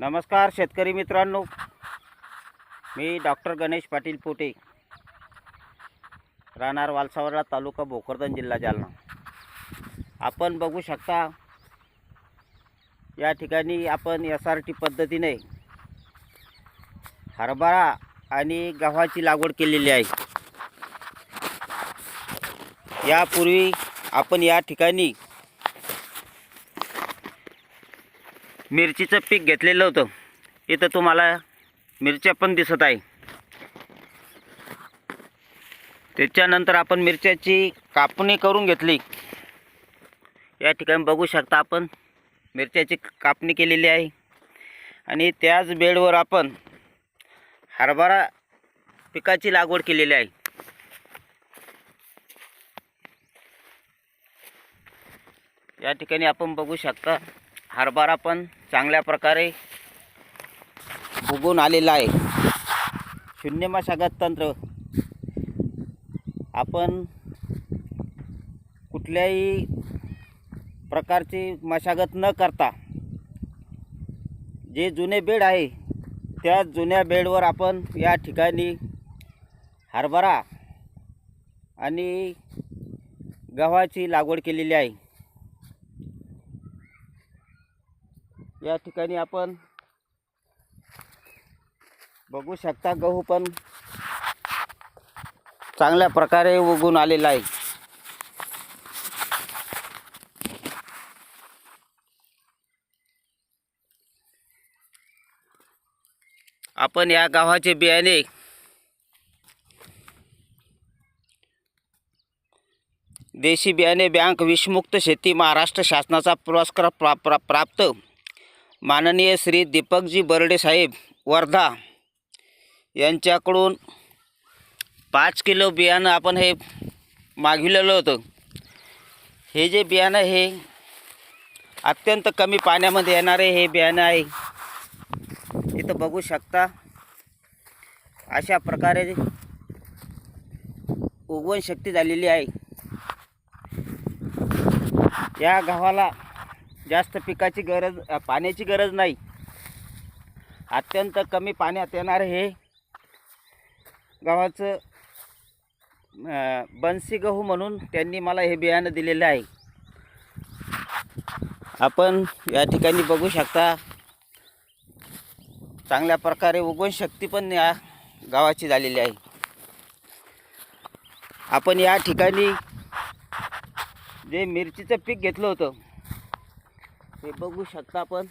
नमस्कार शेतकरी मित्रांनो. मी डॉक्टर गणेश पाटील पोटे राहणार वालसावरा तालुका भोकरदन जिल्हा जालना. आपण बघू शकता या ठिकाणी आपण एस आर टी पद्धतीने हरभरा आणि गव्हाची लागवड केलेली आहे. यापूर्वी आपण या ठिकाणी मिरचीचं पीक घेतलेलं होतं. इथं तुम्हाला मिरच्या पण दिसत आहे. त्याच्यानंतर आपण मिरच्याची कापणी करून घेतली. या ठिकाणी बघू शकता आपण मिरच्याची कापणी केलेली आहे. आणि त्याच बेडवर आपण हरभरा पिकाची लागवड केलेली आहे. या ठिकाणी आपण बघू शकता हरभरा पण चांगल्या प्रकारे उगून आलेला आहे. शून्य मशागत तंत्र. आपण कुठल्याही प्रकारची मशागत न करता जे जुने बेड आहे त्या जुन्या बेडवर आपण या ठिकाणी हरभरा आणि गव्हाची लागवड केलेली आहे. या ठिकाणी आपण बघू शकता गहू पण चांगल्या प्रकारे उगून आलेला आहे. आपण या गव्हाचे बियाणे देशी बियाणे बँक विषमुक्त शेती महाराष्ट्र शासनाचा पुरस्कार प्रा प्रा प्राप्त. माननीय श्री दीपकजी बर्डे साहेब वर्धा यांच्याकडून पाच किलो बियाणं आपण हे मागविलेलं होतं. हे जे बियाणं हे अत्यंत कमी पाण्यामध्ये येणारे हे बियाणं आहे. इथं बघू शकता अशा प्रकारे उगवण शक्ती झालेली आहे. या गावाला जास्त पिकाची गरज पाण्याची गरज नाही. अत्यंत कमी पाण्यात येणारं हे गव्हाचं बनसी बन्सी गहू म्हणून त्यांनी मला हे बियाणं दिलेलं आहे. आपण या ठिकाणी बघू शकता चांगल्या प्रकारे उगवण शक्ती पण या गावाची झालेली आहे. आपण या ठिकाणी जे मिरचीचं पीक घेतलं होतं हे बघू शकता आपण.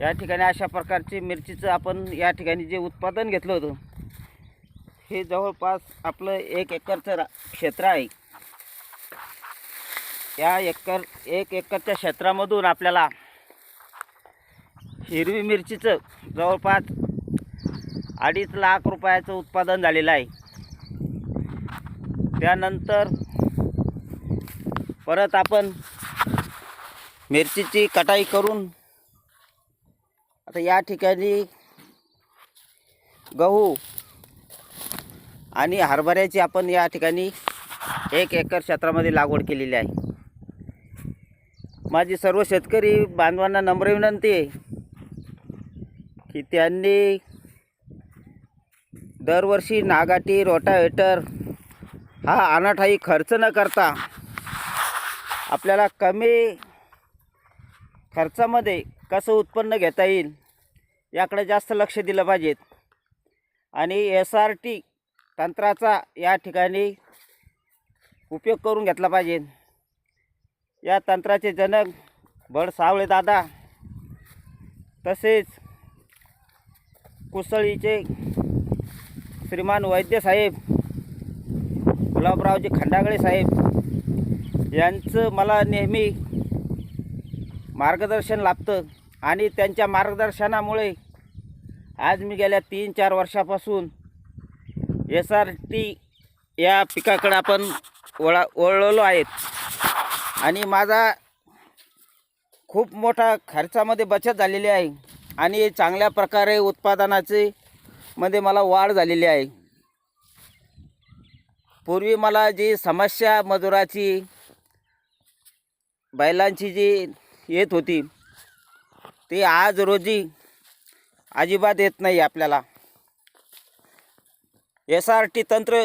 या ठिकाणी अशा प्रकारचे मिरचीचं आपण या ठिकाणी जे उत्पादन घेतलं होतं हे जवळपास आपलं एक एकरचं रा क्षेत्र आहे. या एकर एक एकरच्या क्षेत्रामधून आपल्याला हिरवी मिरचीचं जवळपास अडीच लाख रुपयाचं उत्पादन झालेलं आहे. त्यानंतर परत आपण मिरचीची कटाई करून आता या ठिकाणी गहू आणि हरभऱ्याची आपण या ठिकाणी एक एकर क्षेत्रामध्ये लागवड केलेली आहे. माझी सर्व शेतकरी बांधवांना नम्र विनंती आहे की त्यांनी दरवर्षी नागाटी रोटावेटर हा अनाठाई खर्च न करता आपल्याला कमी खर्चामध्ये कसं उत्पन्न घेता येईल याकडे जास्त लक्ष दिलं पाहिजेत. आणि एस आर टी तंत्राचा या ठिकाणी उपयोग करून घेतला पाहिजे. या तंत्राचे जनक भड सावळे दादा तसेच कुसळीचे श्रीमान वैद्य साहेब गुलाबरावजी खंडागळे साहेब यांचं मला नेहमी मार्गदर्शन लाभतं आणि त्यांच्या मार्गदर्शनामुळे आज मी गेल्या तीन चार वर्षापासून एस आर टी या पिकाकडं आपण वळा वळलो आहेत. आणि माझा खूप मोठा खर्चामध्ये बचत झालेली आहे आणि चांगल्या प्रकारे उत्पादनाचे मध्ये मला वाढ झालेली आहे. पूर्वी मला जी समस्या मजुराची बैलांची जी येत होती ती आज रोजी अजिबात येत नाही आपल्याला. एस आर टी तंत्र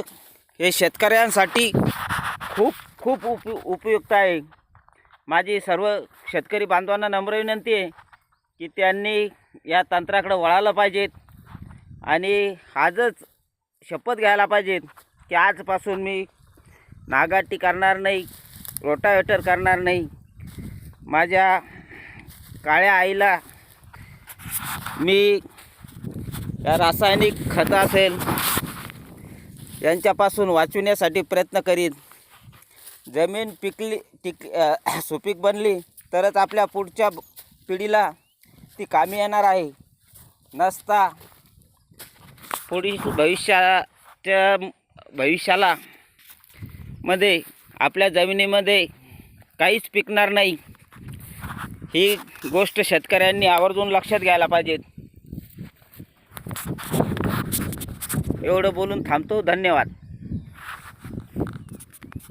हे शेतकऱ्यांसाठी खूप खूप उप उपयुक्त आहे. माझी सर्व शेतकरी बांधवांना नम्र विनंती आहे की त्यांनी या तंत्राकडे वळायला पाहिजेत आणि आजच शपथ घ्यायला पाहिजेत की आजपासून मी नागाटी करणार नाही. रोटावेटर करणार नाही. माझ्या काळ्या आईला मी या रासायनिक खतं असेल यांच्यापासून वाचवण्यासाठी प्रयत्न करीन. जमीन पिकली टिक सुपीक बनली तरच आपल्या पुढच्या पिढीला ती कामी येणार आहे. नसता पुढील भविष्याच्या भविष्याला मध्ये आपल्या जमिनीमध्ये काहीच पिकणार नाही. ही गोष्ट शेतकऱ्यांनी आवर्जून लक्षात घ्यायला पाहिजेत. एवढं बोलून थांबतो. धन्यवाद.